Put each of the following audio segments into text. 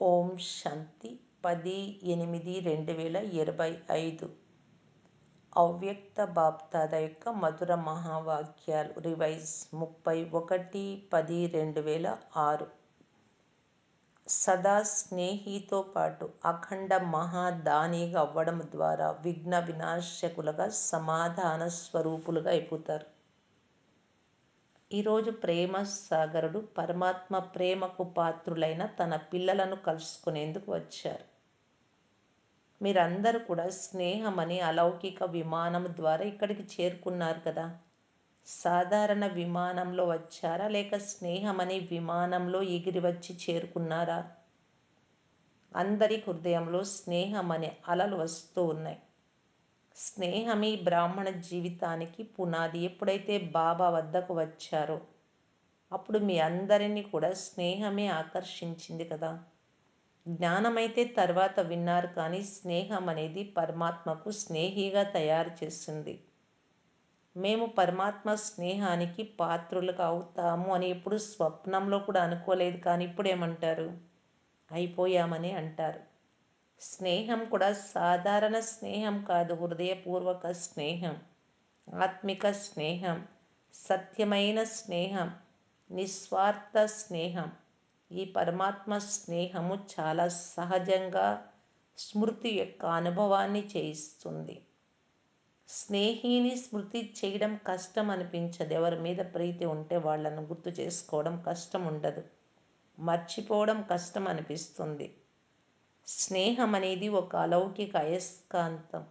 ఓం శాంతి పది ఎనిమిది రెండు వేల ఇరవై ఐదు. అవ్యక్త బాప్తాద యొక్క మధుర మహావాక్యాలు రివైజ్ ముప్పై ఒకటి పది రెండు వేల ఆరు. సదా స్నేహితో పాటు అఖండ మహాదానిగా అవ్వడం ద్వారా విఘ్న వినాశకులుగా సమాధాన స్వరూపులుగా అయిపోతారు. ఈరోజు ప్రేమ సాగరుడు పరమాత్మ ప్రేమకు పాత్రులైన తన పిల్లలను కలుసుకునేందుకు వచ్చారు. మీరందరూ కూడా స్నేహం అనే అలౌకిక విమానం ద్వారా ఇక్కడికి చేరుకున్నారు కదా? సాధారణ విమానంలో వచ్చారా? లేక స్నేహం అనే విమానంలో ఎగిరి వచ్చి చేరుకున్నారా? అందరి హృదయంలో స్నేహం అనే అలలు వస్తూ ఉన్నాయి. స్నేహమే బ్రాహ్మణ జీవితానికి పునాది. ఎప్పుడైతే బాబా వద్దకు వచ్చారో అప్పుడు మీ అందరినీ కూడా స్నేహమే ఆకర్షించింది కదా. జ్ఞానమైతే తర్వాత విన్నారు కానీ స్నేహం అనేది పరమాత్మకు స్నేహిగా తయారు చేసింది. మేము పరమాత్మ స్నేహానికి పాత్రులుగా అవుతాము అని ఎప్పుడు స్వప్నంలో కూడా అనుకోలేదు కానీ ఇప్పుడు ఏమంటారు? అయిపోయామని అంటారు. స్నేహం కూడా సాధారణ స్నేహం కాదు హృదయపూర్వక స్నేహం ఆత్మిక స్నేహం సత్యమైన స్నేహం నిస్వార్థ స్నేహం. ఈ పరమాత్మ స్నేహము చాలా సహజంగా స్మృతి యొక్క అనుభవాన్ని చేయిస్తుంది. స్నేహిని స్మృతి చేయడం కష్టం అనిపించదు. ఎవరి మీద ప్రీతి ఉంటే వాళ్ళను గుర్తు చేసుకోవడం కష్టం ఉండదు. మర్చిపోవడం కష్టం అనిపిస్తుంది. స్నేహం అనేది ఒక అలౌకిక అయస్కాంతం.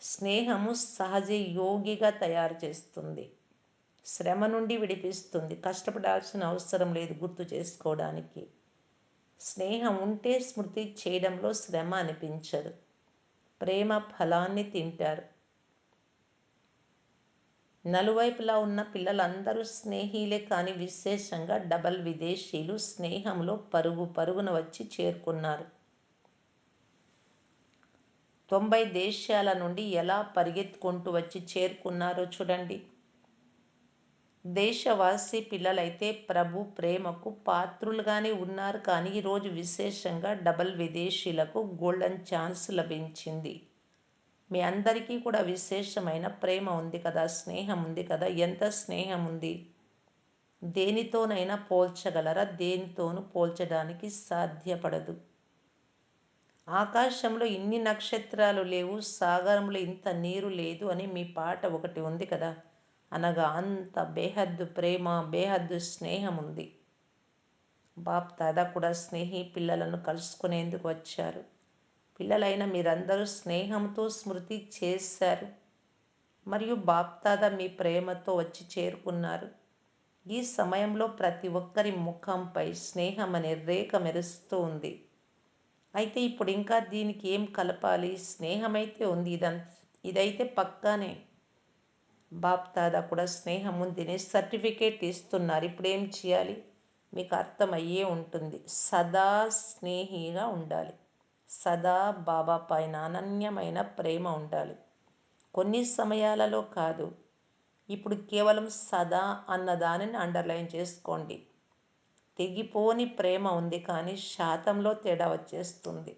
స్నేహము సహజ యోగిగా తయారు చేస్తుంది. శ్రమ నుండి విడిపిస్తుంది. కష్టపడాల్సిన అవసరం లేదు గుర్తు చేసుకోవడానికి. స్నేహం ఉంటే స్మృతి చేయడంలో శ్రమ అనిపించదు. ప్రేమ ఫలాన్ని తింటారు. నలువైపులా ఉన్న పిల్లలందరూ స్నేహిలే కానీ విశేషంగా డబల్ విదేశీయులు స్నేహంలో పరుగు పరుగున వచ్చి చేరుకున్నారు. తొంభై దేశాల నుండి ఎలా పరిగెత్తుకుంటూ వచ్చి చేరుకున్నారో చూడండి. దేశవాసి పిల్లలైతే ప్రభు ప్రేమకు పాత్రులుగానే ఉన్నారు. కానీ ఈరోజు విశేషంగా డబల్ విదేశీలకు గోల్డెన్ ఛాన్స్ లభించింది. మీ అందరికీ కూడా విశేషమైన ప్రేమ ఉంది కదా స్నేహం ఉంది కదా? ఎంత స్నేహం ఉంది? దేనితోనైనా పోల్చగలరా? దేనితోనూ పోల్చడానికి సాధ్యపడదు. ఆకాశంలో ఇన్ని నక్షత్రాలు లేవు సాగరంలో ఇంత నీరు లేదు అని మీ పాట ఒకటి ఉంది కదా? అనగా అంత బేహద్దు ప్రేమ బేహద్దు స్నేహం ఉంది. బాప్ దాదా కూడా స్నేహి పిల్లలను కలుసుకునేందుకు వచ్చారు. పిల్లలైన మీరందరూ స్నేహంతో స్మృతి చేశారు. మరియు బాప్దాదా మీ ప్రేమతో వచ్చి చేరుకున్నారు. ఈ సమయంలో ప్రతి ఒక్కరి ముఖంపై స్నేహం అనే రేఖ మెరుస్తూ ఉంది. అయితే ఇప్పుడు ఇంకా దీనికి ఏం కలపాలి? స్నేహమైతే ఉంది ఇదంత ఇదైతే పక్కానే. బాప్ దాదా కూడా స్నేహం ఉందిని సర్టిఫికేట్ ఇస్తున్నారు. ఇప్పుడు ఏం చేయాలి? మీకు అర్థమయ్యే ఉంటుంది. సదా స్నేహిగా ఉండాలి. సదా బాబా పైన అనన్యమైన ప్రేమ ఉండాలి. కొన్ని సమయాలలో కాదు. ఇప్పుడు కేవలం సదా అన్నదానిని అండర్లైన్ చేసుకోండి. తెగిపోని ప్రేమ ఉంది కానీ శాతంలో తేడా వచ్చేస్తుంది.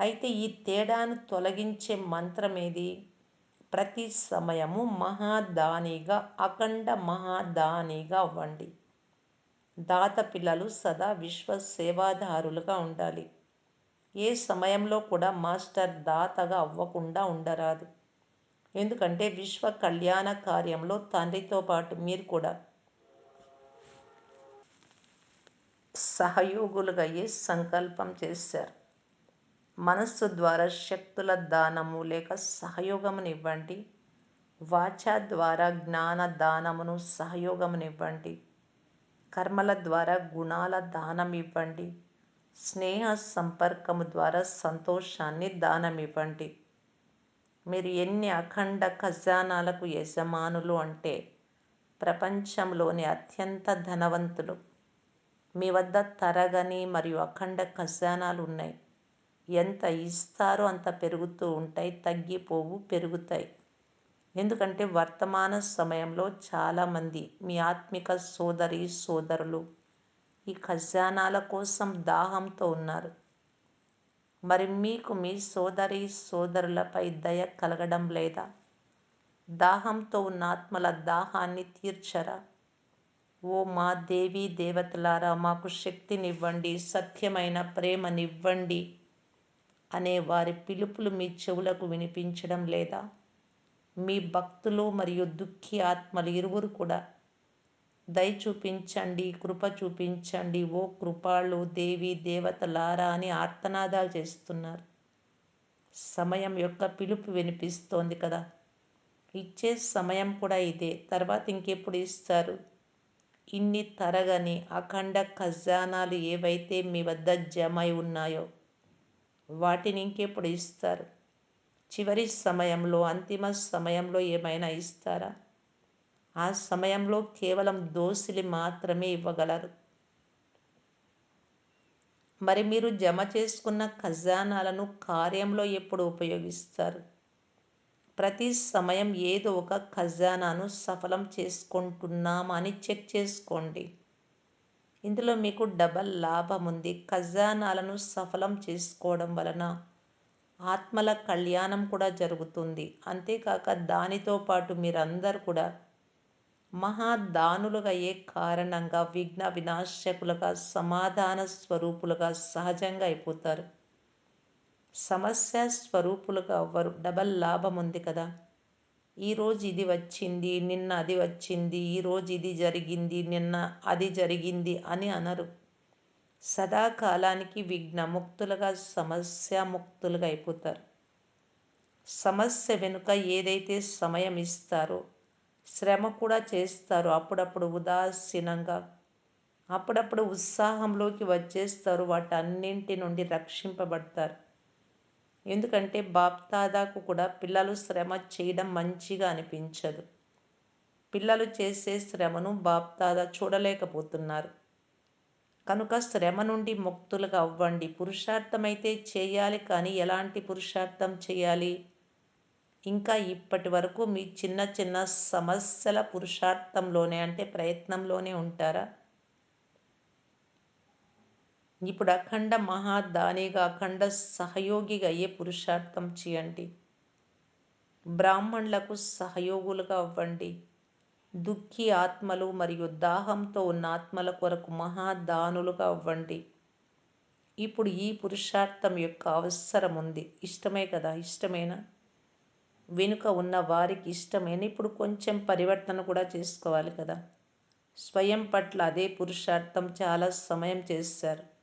అయితే ఈ తేడాను తొలగించే మంత్రం ఏది? ప్రతి సమయము మహాదానిగా అఖండ మహాదానిగా అవ్వండి. దాత పిల్లలు సదా విశ్వ సేవాదారులుగా ఉండాలి. ఏ సమయంలో కూడా మాస్టర్ దాతగా అవ్వకుండా ఉండరాదు. ఎందుకంటే విశ్వ కళ్యాణ కార్యంలో తండ్రితో పాటు మీరు కూడా సహయోగులుగా అయ్యే సంకల్పం చేశారు. మనస్సు ద్వారా శక్తుల దానము లేక సహయోగమునివ్వండి. వాచ ద్వారా జ్ఞాన దానమును సహయోగమునివ్వండి. కర్మల ద్వారా గుణాల దానం ఇవ్వండి స్నేహ సంపర్కము ద్వారా సంతోషాన్ని దానం ఇవ్వండి మీరు ఎన్ని అఖండ ఖజానాలకు యజమానులు అంటే ప్రపంచంలోని అత్యంత ధనవంతులు. మీ వద్ద తరగని మరియు అఖండ ఖజానాలు ఉన్నాయి. ఎంత ఇస్తారో అంత పెరుగుతూ ఉంటాయి తగ్గిపోవు పెరుగుతాయి. ఎందుకంటే వర్తమాన సమయంలో చాలామంది మీ ఆత్మిక సోదరి సోదరులు ఈ ఖజానాల కోసం దాహంతో ఉన్నారు. మరి మీకు మీ సోదరి సోదరులపై దయ కలగడం లేదా? దాహంతో ఉన్న ఆత్మల దాహాన్ని తీర్చరా? ఓ మా దేవీ దేవతలారా మాకు శక్తినివ్వండి సత్యమైన ప్రేమనివ్వండి అనే వారి పిలుపులు మీ చెవులకు వినిపించడం లేదా? మీ భక్తులు మరియు దుఃఖి ఆత్మలు ఇరువురు కూడా దయ చూపించండి కృప చూపించండి ఓ కృపాళ్ళు దేవి దేవతలారా అని ఆర్తనాదాలు చేస్తున్నారు. సమయం యొక్క పిలుపు వినిపిస్తోంది కదా? ఇచ్చే సమయం కూడా ఇదే. తర్వాత ఇంకెప్పుడు ఇస్తారు? ఇన్ని తరగని అఖండ ఖజానాలు ఏవైతే మీ వద్ద జమై ఉన్నాయో వాటిని ఇంకెప్పుడు ఇస్తారు? చివరి సమయంలో అంతిమ సమయంలో ఏమైనా ఇస్తారా? ఆ సమయంలో కేవలం దోసిలి మాత్రమే ఇవ్వగలరు. మరి మీరు జమ చేసుకున్న ఖజానాలను కార్యంలో ఎప్పుడు ఉపయోగిస్తారు? ప్రతి సమయం ఏదో ఒక ఖజానాను సఫలం చేసుకుంటున్నామా అని చెక్ చేసుకోండి. ఇందులో మీకు డబల్ లాభం ఉంది. ఖజానాలను సఫలం చేసుకోవడం వలన ఆత్మల కళ్యాణం కూడా జరుగుతుంది. అంతేకాక దానితో పాటు మీరందరూ కూడా మహాదానులుగా అయ్యే కారణంగా విఘ్న వినాశకులుగా సమాధాన స్వరూపులుగా సహజంగా అయిపోతారు. సమస్య స్వరూపులుగా అవ్వరు. డబల్ లాభం ఉంది కదా. ఈరోజు ఇది వచ్చింది నిన్న అది వచ్చింది ఈరోజు ఇది జరిగింది నిన్న అది జరిగింది అని అనరు. సదాకాలానికి విఘ్నముక్తులుగా సమస్యాముక్తులుగా అయిపోతారు. సమస్య వెనుక ఏదైతే సమయం ఇస్తారో శ్రమ కూడా చేస్తారు. అప్పుడప్పుడు ఉదాసీనంగా అప్పుడప్పుడు ఉత్సాహంలోకి వచ్చేస్తారు. వాటన్నింటి నుండి రక్షింపబడతారు. ఎందుకంటే బాప్తాదాకు కూడా పిల్లలు శ్రమ చేయడం మంచిగా అనిపించదు. పిల్లలు చేసే శ్రమను బాప్తాదా చూడలేకపోతున్నారు. కనుక శ్రమ నుండి ముక్తులుగా అవ్వండి. పురుషార్థమైతే చేయాలి కానీ ఎలాంటి పురుషార్థం చేయాలి? ఇంకా ఇప్పటి వరకు మీ చిన్న చిన్న సమస్యల పురుషార్థంలోనే అంటే ప్రయత్నంలోనే ఉంటారా? ఇప్పుడు అఖండ మహాదానిగా అఖండ సహయోగిగా అయ్యే పురుషార్థం చేయండి? బ్రాహ్మణులకు సహయోగులుగా అవ్వండి. దుఃఖి ఆత్మలు మరియు దాహంతో ఉన్న ఆత్మల కొరకు మహాదానులుగా అవ్వండి. ఇప్పుడు ఈ పురుషార్థం యొక్క అవసరం ఉంది. ఇష్టమే కదా? ఇష్టమేనా? వెనుక ఉన్న వారికి ఇష్టమైన? ఇప్పుడు కొంచెం పరివర్తన కూడా చేసుకోవాలి కదా? స్వయం పట్ల అదే పురుషార్థం చాలా సమయం చేశారు.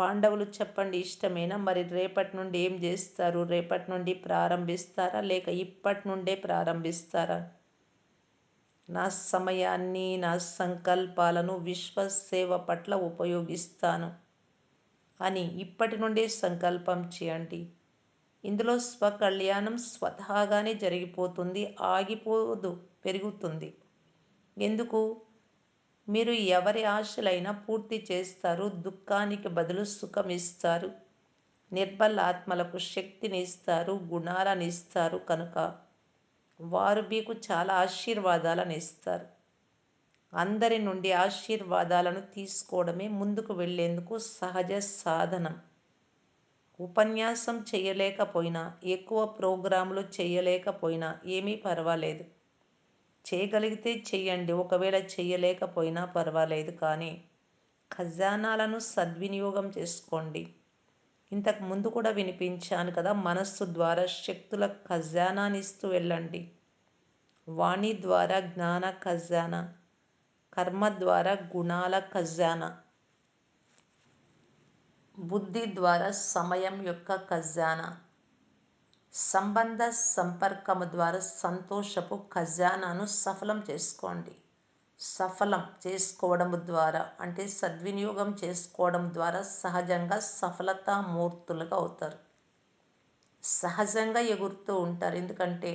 పాండవులు చెప్పండి ఇష్టమేనా? మరి రేపటి నుండి ఏం చేస్తారు? రేపటి నుండి ప్రారంభిస్తారా? లేక ఇప్పటి నుండే ప్రారంభిస్తారా? నా సమయాన్ని నా సంకల్పాలను విశ్వసేవ పట్ల ఉపయోగిస్తాను అని ఇప్పటి నుండే సంకల్పం చేయండి. ఇందులో స్వకళ్యాణం స్వతహాగానే జరిగిపోతుంది ఆగిపోదు పెరుగుతుంది. ఎందుకు? మీరు ఎవరి ఆశలైనా పూర్తి చేస్తారు దుఃఖానికి బదులు సుఖం ఇస్తారు. నిర్బల ఆత్మలకు శక్తిని ఇస్తారు గుణాలను ఇస్తారు కనుక వారు మీకు చాలా ఆశీర్వాదాలను ఇస్తారు. అందరి నుండి ఆశీర్వాదాలను తీసుకోవడమే ముందుకు వెళ్ళేందుకు సహజ సాధనం. ఉపన్యాసం చేయలేకపోయినా ఎక్కువ ప్రోగ్రాంలు చేయలేకపోయినా ఏమీ పర్వాలేదు. చేయగలిగితే చేయండి ఒకవేళ చేయలేకపోయినా పర్వాలేదు కానీ ఖజానాలను సద్వినియోగం చేసుకోండి. ఇంతకు ముందు కూడా వినిపించాను కదా మనస్సు ద్వారా శక్తుల ఖజానానిస్తూ వెళ్ళండి. వాణి ద్వారా జ్ఞాన ఖజానా కర్మ ద్వారా గుణాల ఖజానా బుద్ధి ద్వారా సమయం యొక్క ఖజానా. సంబంధ సంపర్కము ద్వారా సంతోషపు ఖజానాను సఫలం చేసుకోండి. సఫలం చేసుకోవడం ద్వారా అంటే సద్వినియోగం చేసుకోవడం ద్వారా సహజంగా సఫలతామూర్తులుగా అవుతారు. సహజంగా ఎగురుతూ ఉంటారు. ఎందుకంటే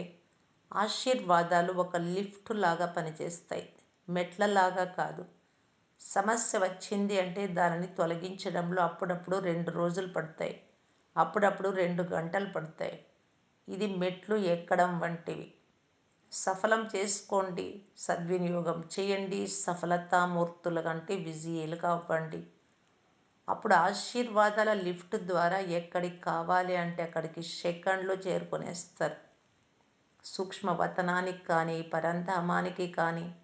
ఆశీర్వాదాలు ఒక లిఫ్ట్ లాగా పనిచేస్తాయి. మెట్లలాగా కాదు. సమస్య వచ్చింది అంటే దానిని తొలగించడంలో అప్పుడప్పుడు రెండు రోజులు పడతాయి. అప్పుడప్పుడు రెండు గంటలు పడతాయి. ఇది మెట్లు ఎక్కడం వంటివి. సఫలం చేసుకోండి. సద్వినియోగం చేయండి. సఫలతామూర్తుల కంటే విజయులుగా అవ్వండి. అప్పుడు ఆశీర్వాదాల లిఫ్ట్ ద్వారా ఎక్కడికి కావాలి అంటే అక్కడికి సెకండ్లో చేరుకునేస్తారు. సూక్ష్మవతనానికి కానీ పరంధామానికి కానీ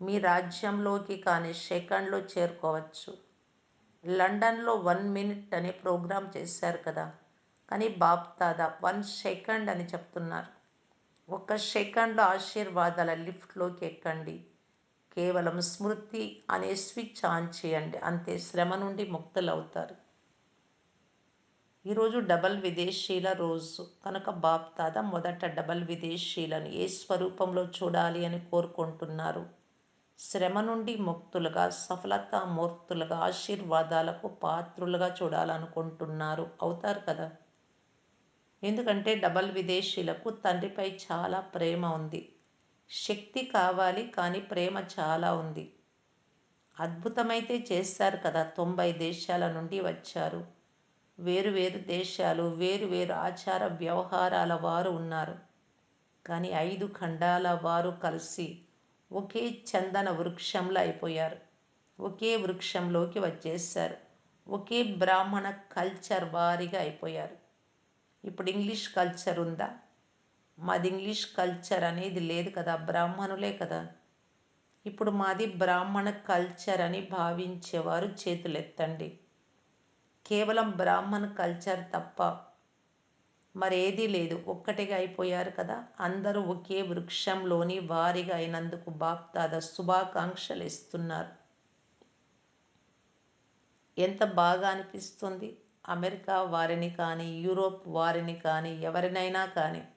మీ రాజ్యంలోకి కానీ సెకండ్లో చేరుకోవచ్చు. లండన్లో వన్ మినిట్ అనే ప్రోగ్రాం చేశారు కదా. కానీ బాప్తాదా? వన్ సెకండ్ అని చెప్తున్నారు. ఒక్క సెకండ్లో ఆశీర్వాదాల లిఫ్ట్లోకి ఎక్కండి. కేవలం స్మృతి అనే స్విచ్ ఆన్ చేయండి. అంతే శ్రమ నుండి ముక్తులవుతారు. ఈరోజు డబల్ విదేశీల రోజు. కనుక బాప్తాద మొదట డబల్ విదేశీలను ఏ స్వరూపంలో చూడాలి అని కోరుకుంటున్నారు? శ్రమ నుండి ముక్తులుగా సఫలతామూర్తులుగా ఆశీర్వాదాలకు పాత్రులుగా చూడాలనుకుంటున్నారు. అవుతారు కదా? ఎందుకంటే డబల్ విదేశీలకు తండ్రిపై చాలా ప్రేమ ఉంది. శక్తి కావాలి కానీ ప్రేమ చాలా ఉంది. అద్భుతమైతే చేస్తారు కదా తొంభై దేశాల నుండి వచ్చారు. వేరు వేరు దేశాలు వేరు వేరు ఆచార వ్యవహారాల వారు ఉన్నారు. కానీ ఐదు ఖండాల వారు కలిసి ఒకే చందన వృక్షంలో అయిపోయారు. ఒకే వృక్షంలోకి వచ్చేసారు ఒకే బ్రాహ్మణ కల్చర్ వారిగా అయిపోయారు. ఇప్పుడు ఇంగ్లీష్ కల్చర్ ఉందా? మాది ఇంగ్లీష్ కల్చర్ అనేది లేదు కదా బ్రాహ్మణులే కదా. ఇప్పుడు మాది బ్రాహ్మణ కల్చర్ అని భావించేవారు చేతులెత్తండి. కేవలం బ్రాహ్మణ కల్చర్ తప్ప మరేదీ లేదు. ఒక్కటిగా అయిపోయారు కదా అందరూ ఒకే వృక్షంలోని వారిగా అయినందుకు బాప్తాద శుభాకాంక్షలు ఇస్తున్నారు. ఎంత బాగా అనిపిస్తుంది? అమెరికా వారిని కానీ యూరోప్ వారిని కానీ ఎవరినైనా కానీ.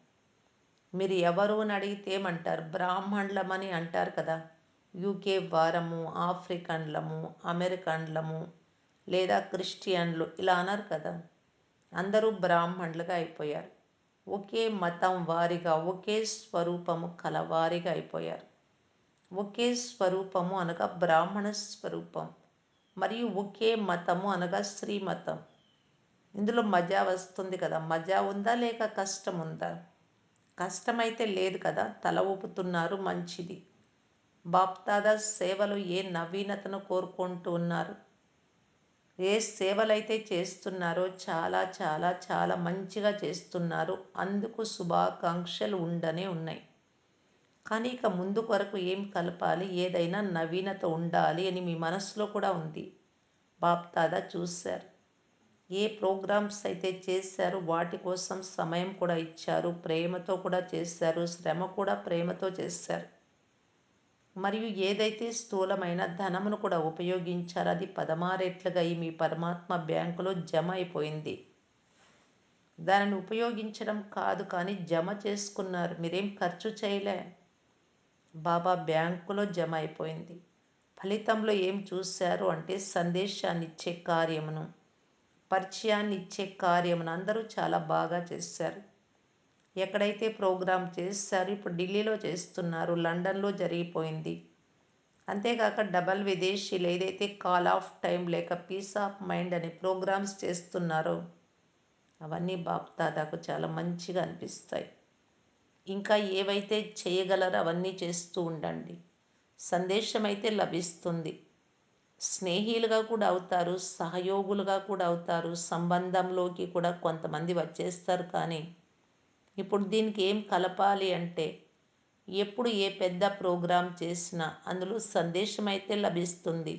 మీరు ఎవరు అని అడిగితే ఏమంటారు? బ్రాహ్మణులమని అంటారు కదా. యూకే వారము ఆఫ్రికన్లము అమెరికన్లము లేదా క్రిస్టియన్లు ఇలా అన్నారు కదా. అందరూ బ్రాహ్మణులుగా అయిపోయారు. ఒకే మతం వారిగా ఒకే స్వరూపము కలవారిగా అయిపోయారు. ఒకే స్వరూపము అనగా బ్రాహ్మణ స్వరూపం. మరియు ఒకే మతము అనగా శ్రీమతం. ఇందులో మజా వస్తుంది కదా. మజా ఉందా లేక కష్టం ఉందా? కష్టమైతే లేదు కదా. తల ఊపుతున్నారు మంచిది. బాప్తాదా సేవలు ఏ నవీనతను కోరుకుంటూ ఉన్నారు? ఏ సేవలైతే చేస్తున్నారో చాలా చాలా చాలా మంచిగా చేస్తున్నారు. అందుకు శుభాకాంక్షలు ఉండనే ఉన్నాయి. కానీ ఇక ముందు కొరకు ఏం కలపాలి? ఏదైనా నవీనత ఉండాలి అని మీ మనసులో కూడా ఉంది. బాప్తాదా చూశారు. ఏ ప్రోగ్రామ్స్ అయితే చేశారు వాటి కోసం సమయం కూడా ఇచ్చారు ప్రేమతో కూడా చేశారు శ్రమ కూడా ప్రేమతో చేశారు. మరియు ఏదైతే స్థూలమైన ధనమును కూడా ఉపయోగించారో అది పదమారెట్లుగా అయి మీ పరమాత్మ బ్యాంకులో జమ అయిపోయింది. దానిని ఉపయోగించడం కాదు కానీ జమ చేసుకున్నారు. మీరేం ఖర్చు చేయలే. బాబా బ్యాంకులో జమ అయిపోయింది. ఫలితంలో ఏం చూశారు అంటే సందేశాన్ని ఇచ్చే కార్యమును. పరిచయాన్ని ఇచ్చే కార్యమును అందరూ చాలా బాగా చేశారు ఎక్కడైతే ప్రోగ్రాం చేస్తారు ఇప్పుడు ఢిల్లీలో చేస్తున్నారు లండన్లో జరిగిపోయింది. అంతేకాక డబల్ విదేశీలు ఏదైతే కాల్ ఆఫ్ టైం లేక పీస్ ఆఫ్ మైండ్ అనే ప్రోగ్రామ్స్ చేస్తున్నారో అవన్నీ బాప్దాదాకు చాలా మంచిగా అనిపిస్తాయి. ఇంకా ఏవైతే చేయగలరో అవన్నీ చేస్తూ ఉండండి. సందేశం అయితే లభిస్తుంది. స్నేహితులుగా కూడా అవుతారు సహయోగులుగా కూడా అవుతారు సంబంధంలోకి కూడా కొంతమంది వచ్చేస్తారు కానీ ఇప్పుడు దీనికి ఏం కలపాలి అంటే ఎప్పుడు ఏ పెద్ద ప్రోగ్రాం చేసినా అందులో సందేశం అయితే లభిస్తుంది.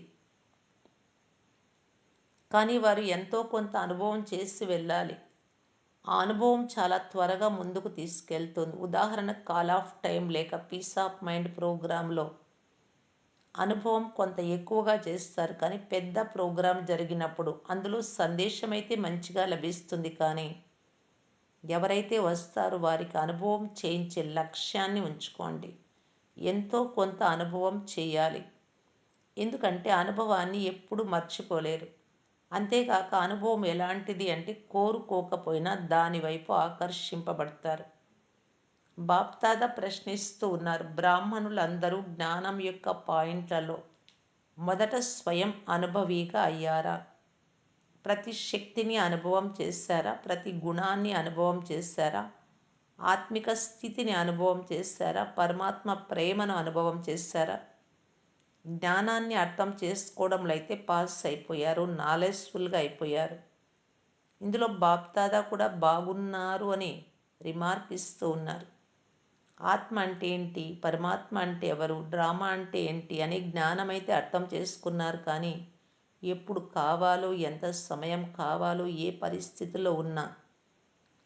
కానీ వారు ఎంతో కొంత అనుభవం చేసి వెళ్ళాలి. ఆ అనుభవం చాలా త్వరగా ముందుకు తీసుకెళ్తుంది. ఉదాహరణ కాల్ ఆఫ్ టైం లేక పీస్ ఆఫ్ మైండ్ ప్రోగ్రాంలో అనుభవం కొంత ఎక్కువగా చేస్తారు. కానీ పెద్ద ప్రోగ్రాం జరిగినప్పుడు అందులో సందేశం అయితే మంచిగా లభిస్తుంది. కానీ ఎవరైతే వస్తారో వారికి అనుభవం చేయించే లక్ష్యాన్ని ఉంచుకోండి. ఎంతో కొంత అనుభవం చేయాలి. ఎందుకంటే అనుభవాన్ని ఎప్పుడు మర్చిపోలేరు. అంతేకాక అనుభవం ఎలాంటిది అంటే కోరుకోకపోయినా దానివైపు ఆకర్షింపబడతారు. బాప్తాద ప్రశ్నిస్తూ ఉన్నారు. బ్రాహ్మణులందరూ జ్ఞానం యొక్క పాయింట్లలో మొదట స్వయం అనుభవిగా అయ్యారా? ప్రతి శక్తిని అనుభవం చేశారా? ప్రతి గుణాన్ని అనుభవం చేశారా? ఆత్మిక స్థితిని అనుభవం చేశారా? పరమాత్మ ప్రేమను అనుభవం చేశారా? జ్ఞానాన్ని అర్థం చేసుకోవడంలో అయితే పాస్ అయిపోయారు నాలెజ్ఫుల్గా అయిపోయారు. ఇందులో బాప్దాదా కూడా బాగున్నారు అని రిమార్క్ ఇస్తూ ఉన్నారు. ఆత్మ అంటే ఏంటి? పరమాత్మ అంటే ఎవరు? డ్రామా అంటే ఏంటి? అని జ్ఞానం అయితే అర్థం చేసుకున్నారు కానీ ఎప్పుడు కావాలో ఎంత సమయం కావాలో ఏ పరిస్థితిలో ఉన్నా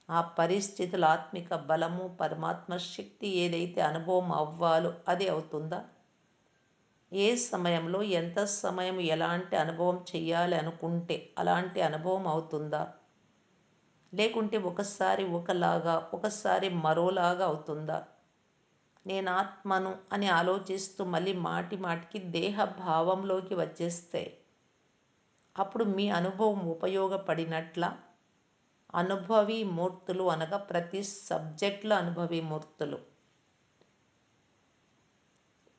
ఆ పరిస్థితుల ఆత్మిక బలము పరమాత్మ శక్తి ఏదైతే అనుభవం అవ్వాలో అది అవుతుందా? ఏ సమయంలో ఎంత సమయం ఎలాంటి అనుభవం చేయాలి అనుకుంటే అలాంటి అనుభవం అవుతుందా? లేకుంటే ఒకసారి ఒకలాగా ఒకసారి మరోలాగా అవుతుందా? నేను ఆత్మను అని ఆలోచిస్తూ మళ్ళీ మాటి మాటికి దేహ భావంలోకి వచ్చేస్తే అప్పుడు మీ అనుభవం ఉపయోగపడినట్ల అనుభవీ మూర్తులు అనగా ప్రతి సబ్జెక్టులో అనుభవీ మూర్తులు.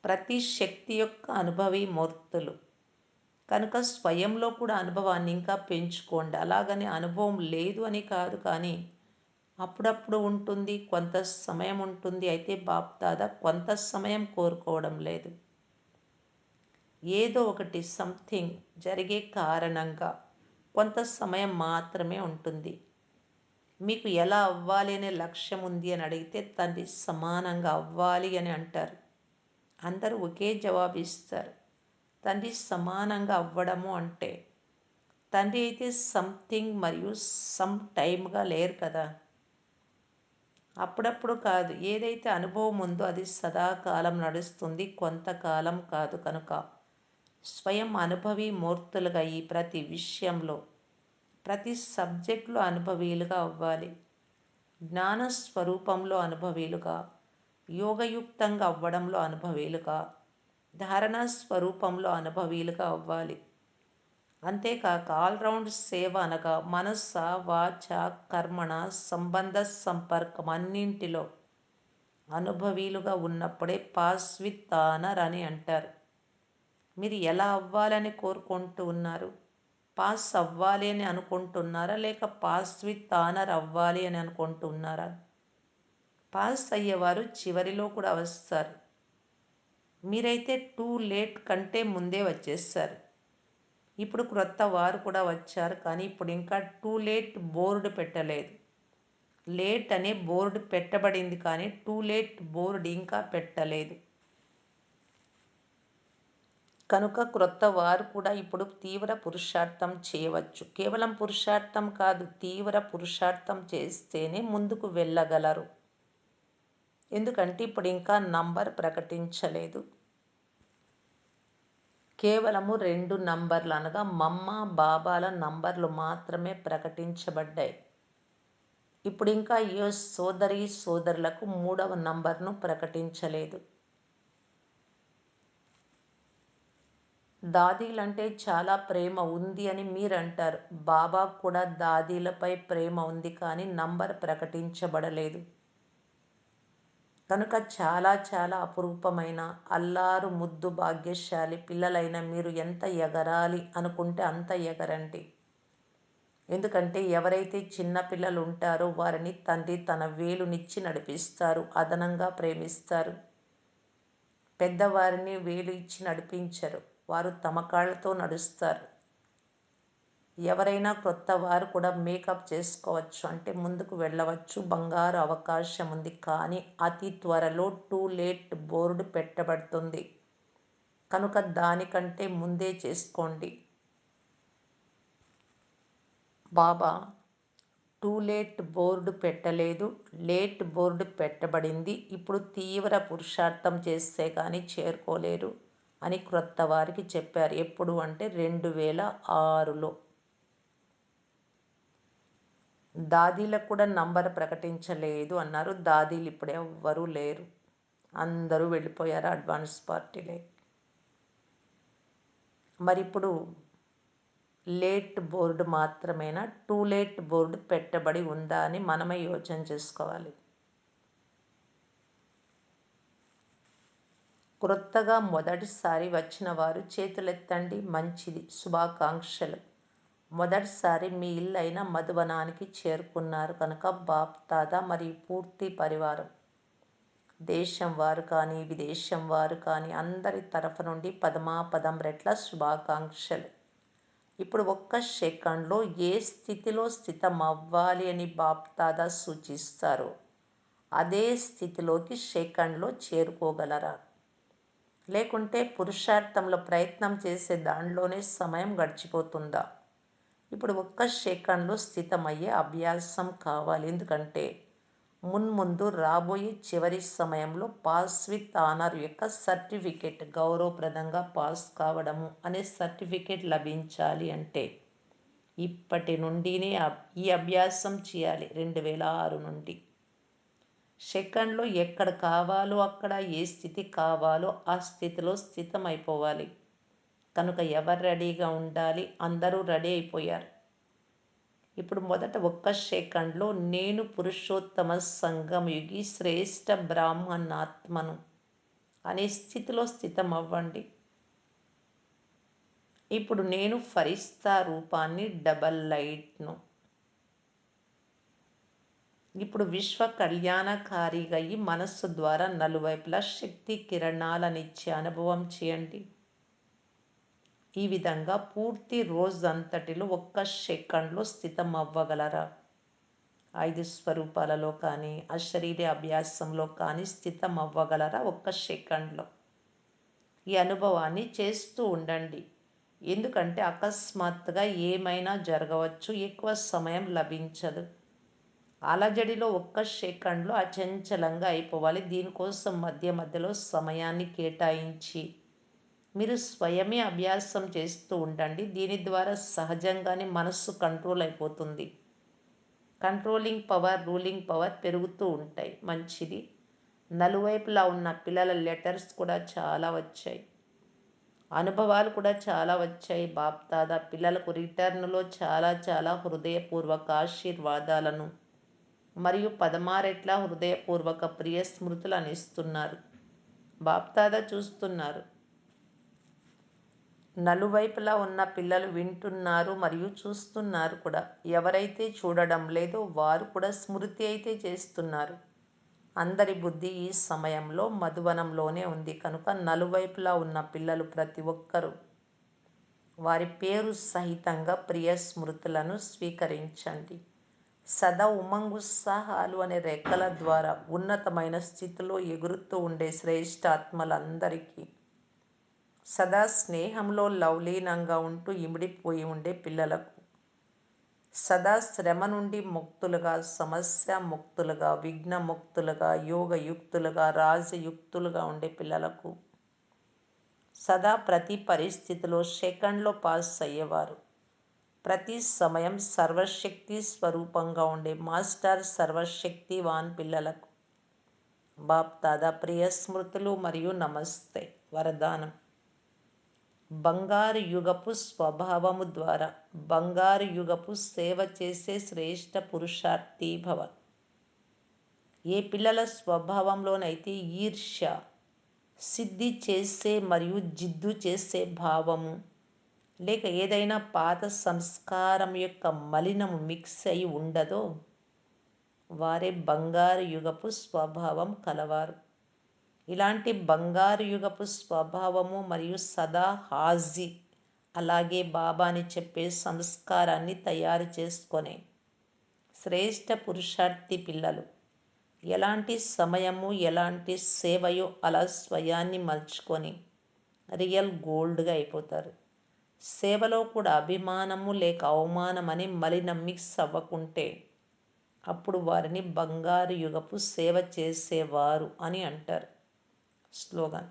ప్రతి శక్తి యొక్క అనుభవీ మూర్తులు. కనుక స్వయంలో కూడా అనుభవాన్ని ఇంకా పెంచుకోండి. అలాగని అనుభవం లేదు అని కాదు కానీ అప్పుడప్పుడు ఉంటుంది కొంత సమయం ఉంటుంది. అయితే బాప్ దాదా కొంత సమయం కోరుకోవడం లేదు. ఏదో ఒకటి సంథింగ్ జరిగే కారణంగా కొంత సమయం మాత్రమే ఉంటుంది. మీకు ఎలా అవ్వాలి అనే లక్ష్యం ఉంది అని అడిగితే తండ్రి సమానంగా అవ్వాలి అని అంటారు. అందరూ ఒకే జవాబు ఇస్తారు. తండ్రి సమానంగా అవ్వడము అంటే తండ్రి అయితే సంథింగ్ మరియు సమ్ టైమ్గా లేరు కదా. అప్పుడప్పుడు కాదు. ఏదైతే అనుభవం ఉందో అది సదాకాలం నడుస్తుంది. కొంతకాలం కాదు కనుక. స్వయం అనుభవీ మూర్తులుగా ఈ ప్రతి విషయంలో ప్రతి సబ్జెక్టులో అనుభవీలుగా అవ్వాలి. జ్ఞాన స్వరూపంలో అనుభవీలుగా యోగయుక్తంగా అవ్వడంలో అనుభవీలుగా ధారణ స్వరూపంలో అనుభవీలుగా అవ్వాలి. అంతేకాక ఆల్రౌండ్ సేవ అనగా మనస్స వాచ కర్మణ సంబంధ సంపర్కం అన్నింటిలో అనుభవీలుగా ఉన్నప్పుడే పాస్ విత్ ఆనర్ అని అంటారు. మీరు ఎలా అవ్వాలని కోరుకుంటూ ఉన్నారు? పాస్ అవ్వాలి అని అనుకుంటున్నారా? లేక పాస్ విత్ ఆనర్ అవ్వాలి అని అనుకుంటున్నారా? పాస్ అయ్యేవారు చివరిలో కూడా వస్తారు. మీరైతే టూ లేట్ కంటే ముందే వచ్చేస్తారు. ఇప్పుడు క్రొత్త వారు కూడా వచ్చారు కానీ ఇప్పుడు ఇంకా టూ లేట్ బోర్డు పెట్టలేదు. లేట్ అనే బోర్డు పెట్టబడింది కానీ టూ లేట్ బోర్డు ఇంకా పెట్టలేదు. కనుక క్రొత్త వారు కూడా ఇప్పుడు తీవ్ర పురుషార్థం చేయవచ్చు. కేవలం పురుషార్థం కాదు తీవ్ర పురుషార్థం చేస్తేనే ముందుకు వెళ్ళగలరు. ఎందుకంటే ఇప్పుడు ఇంకా నంబర్ ప్రకటించలేదు. కేవలము రెండు నంబర్లు అనగా మమ్మ బాబాల నంబర్లు మాత్రమే ప్రకటించబడ్డాయి. ఇప్పుడు ఇంకా ఈ సోదరి సోదరులకు మూడవ నంబర్ను ప్రకటించలేదు. దాదీలంటే చాలా ప్రేమ ఉంది అని మీరు అంటారు బాబా కూడా దాదీలపై ప్రేమ ఉంది కానీ నంబర్ ప్రకటించబడలేదు. కనుక చాలా చాలా అపురూపమైన అల్లారు ముద్దు భాగ్యశాలి పిల్లలైన మీరు ఎంత ఎగరాలి అనుకుంటే అంత ఎగరండి. ఎందుకంటే ఎవరైతే చిన్న పిల్లలు ఉంటారో వారిని తండ్రి తన వేలునిచ్చి నడిపిస్తారు అదనంగా ప్రేమిస్తారు. పెద్దవారిని వేలు ఇచ్చి నడిపించరు వారు తమ కాళ్ళతో నడుస్తారు. ఎవరైనా కొత్త వారు కూడా మేకప్ చేసుకోవచ్చు. అంటే ముందుకు వెళ్ళవచ్చు. బంగారు అవకాశం ఉంది. కానీ అతి త్వరలో టూ లేట్ బోర్డు పెట్టబడుతుంది. కనుక దానికంటే ముందే చేసుకోండి. బాబా టూ లేట్ బోర్డు పెట్టలేదు. లేట్ బోర్డు పెట్టబడింది. ఇప్పుడు తీవ్ర పురుషార్థం చేస్తే కానీ చేరుకోలేరు అని క్రొత్త వారికి చెప్పారు. ఎప్పుడు అంటే రెండు వేల ఆరులో. దాదీలకు కూడా నంబర్ ప్రకటించలేదు అన్నారు. దాదీలు ఇప్పుడు ఎవ్వరూ లేరు. అందరూ వెళ్ళిపోయారు అడ్వాన్స్ పార్టీలే. మరి ఇప్పుడు లేట్ బోర్డు మాత్రమేనా? టూ లేట్ బోర్డు పెట్టబడి ఉందా అని మనమే యోచన చేసుకోవాలి. క్రొత్తగా మొదటిసారి వచ్చిన వారు చేతులెత్తండి. మంచిది. శుభాకాంక్షలు. మొదటిసారి మీ ఇల్లైన మధువనానికి చేరుకున్నారు కనుక బాప్ దాదా మరియు పూర్తి పరివారం. దేశం వారు కానీ విదేశం వారు కానీ అందరి తరఫు నుండి పదమాపదం రెట్ల శుభాకాంక్షలు. ఇప్పుడు ఒక్క సెకండ్లో ఏ స్థితిలో స్థితం అవ్వాలి అని బాప్ దాదా సూచిస్తారో? అదే స్థితిలోకి సెకండ్లో చేరుకోగలరా? లేకుంటే పురుషార్థంలో ప్రయత్నం చేసే దానిలోనే సమయం గడిచిపోతుందా? ఇప్పుడు ఒక్క సెకండ్లో స్థితమయ్యే అభ్యాసం కావాలి. ఎందుకంటే మున్ముందు రాబోయే చివరి సమయంలో పాస్ విత్ ఆనర్ యొక్క సర్టిఫికేట్ గౌరవప్రదంగా పాస్ కావడము అనే సర్టిఫికేట్ లభించాలి అంటే ఇప్పటి నుండినే ఈ అభ్యాసం చేయాలి రెండు వేల ఆరు నుండి. సెకండ్లో ఎక్కడ కావాలో అక్కడ ఏ స్థితి కావాలో ఆ స్థితిలో స్థితం అయిపోవాలి కనుక ఎవరు రెడీగా ఉండాలి? అందరూ రెడీ అయిపోయారు. ఇప్పుడు మొదట ఒక్క సెకండ్లో నేను పురుషోత్తమ సంఘం యుగి శ్రేష్ఠ బ్రాహ్మణాత్మను అనే స్థితిలో స్థితం అవ్వండి. ఇప్పుడు నేను ఫరిస్తా రూపాన్ని డబల్ లైట్ను. ఇప్పుడు విశ్వ కళ్యాణకారిగా ఈ మనస్సు ద్వారా నలువైపులా శక్తి కిరణాలనిచ్చే అనుభవం చేయండి. ఈ విధంగా పూర్తి రోజంతటిలో ఒక్క సెకండ్లో స్థితం అవ్వగలరా ఐదు స్వరూపాలలో కానీ అశరీర అభ్యాసంలో కానీ స్థితం అవ్వగలరా ఒక్క సెకండ్లో? ఈ అనుభవాన్ని చేస్తూ ఉండండి. ఎందుకంటే అకస్మాత్తుగా ఏమైనా జరగవచ్చు ఎక్కువ సమయం లభించదు. అలజడిలో ఒక్క సెకండ్లో అచంచలంగా అయిపోవాలి. దీనికోసం మధ్య మధ్యలో సమయాన్ని కేటాయించి మీరు స్వయమే అభ్యాసం చేస్తూ ఉండండి. దీని ద్వారా సహజంగానే మనస్సు కంట్రోల్ అయిపోతుంది. కంట్రోలింగ్ పవర్ రూలింగ్ పవర్ పెరుగుతూ ఉంటాయి. మంచిది. నలువైపులా ఉన్న పిల్లల లెటర్స్ కూడా చాలా వచ్చాయి. అనుభవాలు కూడా చాలా వచ్చాయి. బాప్తాదా పిల్లలకు రిటర్న్లో చాలా చాలా హృదయపూర్వక ఆశీర్వాదాలను మరియు పదమారెట్ల హృదయపూర్వక ప్రియ స్మృతులు అనిస్తున్నారు బాప్దాదా చూస్తున్నారు. నలువైపులా ఉన్న పిల్లలు వింటున్నారు మరియు చూస్తున్నారు కూడా. ఎవరైతే చూడడం లేదో వారు కూడా స్మృతి అయితే చేస్తున్నారు. అందరి బుద్ధి ఈ సమయంలో మధువనంలోనే ఉంది. కనుక నలువైపులా ఉన్న పిల్లలు ప్రతి ఒక్కరూ వారి పేరు సహితంగా ప్రియ స్మృతులను స్వీకరించండి. సదా ఉమంగుత్సాహాలు అనే రెక్కల ద్వారా ఉన్నతమైన స్థితిలో ఎగురుతూ ఉండే శ్రేష్ఠాత్మలందరికీ సదా స్నేహంలో లవలీనంగా ఉంటూ ఇమిడిపోయి ఉండే పిల్లలకు. సదా శ్రమ నుండి ముక్తులుగా సమస్య ముక్తులుగా విఘ్నముక్తులుగా యోగయుక్తులుగా రాజయుక్తులుగా ఉండే పిల్లలకు సదా ప్రతి పరిస్థితిలో సెకండ్లో పాస్ అయ్యేవారు. ప్రతి సమయం సర్వశక్తి స్వరూపంగా ఉండే మాస్టర్ సర్వశక్తివాన్ పిల్లలకు. బాప్ దాదా ప్రియ స్మృతులు మరియు నమస్తే. వరదానం. బంగారు యుగపు స్వభావము ద్వారా బంగారు యుగపు సేవ చేసే శ్రేష్ఠ పురుషార్థి భవ. ఏ పిల్లల స్వభావంలోనైతే ఈర్ష్య సిద్ధి చేసే మరియు జిద్దు చేసే భావము లేక ఏదైనా పాత సంస్కారం యొక్క మలినము మిక్స్ అయి ఉండదో వారే బంగారు యుగపు స్వభావం కలవారు. ఇలాంటి బంగారు యుగపు స్వభావము మరియు సదా హాజీ అలాగే బాబాని చెప్పే సంస్కారాన్ని తయారు చేసుకొని శ్రేష్ఠ పురుషార్థి పిల్లలు. ఎలాంటి సమయము ఎలాంటి సేవయో అలా స్వయాన్ని మలుచుకొని రియల్ గోల్డ్గా అయిపోతారు. సేవలో కూడా అభిమానము లేక అవమానం అని మిక్స్ అవ్వకుంటే అప్పుడు వారిని బంగారు యుగపు సేవ చేసేవారు అని అంటారు. స్లోగన్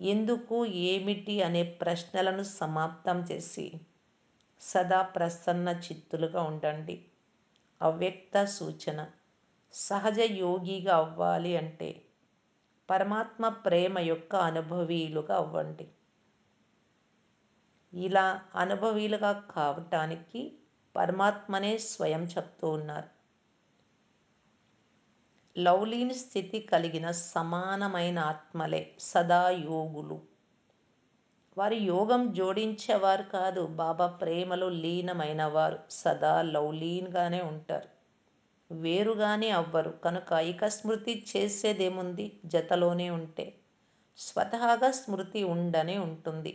ఎందుకు ఏమిటి అనే ప్రశ్నలను సమాప్తం చేసి సదా ప్రసన్న చిత్తులుగా ఉండండి. అవ్యక్త సూచన. సహజ యోగిగా అవ్వాలి అంటే పరమాత్మ ప్రేమ యొక్క అనుభవీలుగా అవ్వండి. ఇలా అనుభవీలుగా కావటానికి పరమాత్మనే స్వయం చెప్తూ ఉన్నారు. లౌలీన్ స్థితి కలిగిన సమానమైన ఆత్మలే సదా యోగులు. వారి యోగం జోడించేవారు కాదు బాబా ప్రేమలో లీనమైన వారు సదా లవ్లీన్గానే ఉంటారు. వేరుగానే అవ్వరు కనుక ఇక స్మృతి చేసేదేముంది? జతలోనే ఉంటే. స్వతహాగా స్మృతి ఉండనే ఉంటుంది.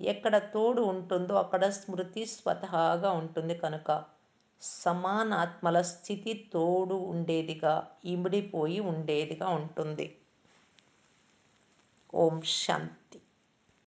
ఎక్కడ తోడు ఉంటుందో అక్కడ స్మృతి స్వతహాగా ఉంటుంది కనుక. సమానాత్మల స్థితి తోడు ఉండేదిగా ఇమిడిపోయి ఉండేదిగా ఉంటుంది. ఓం శాంతి.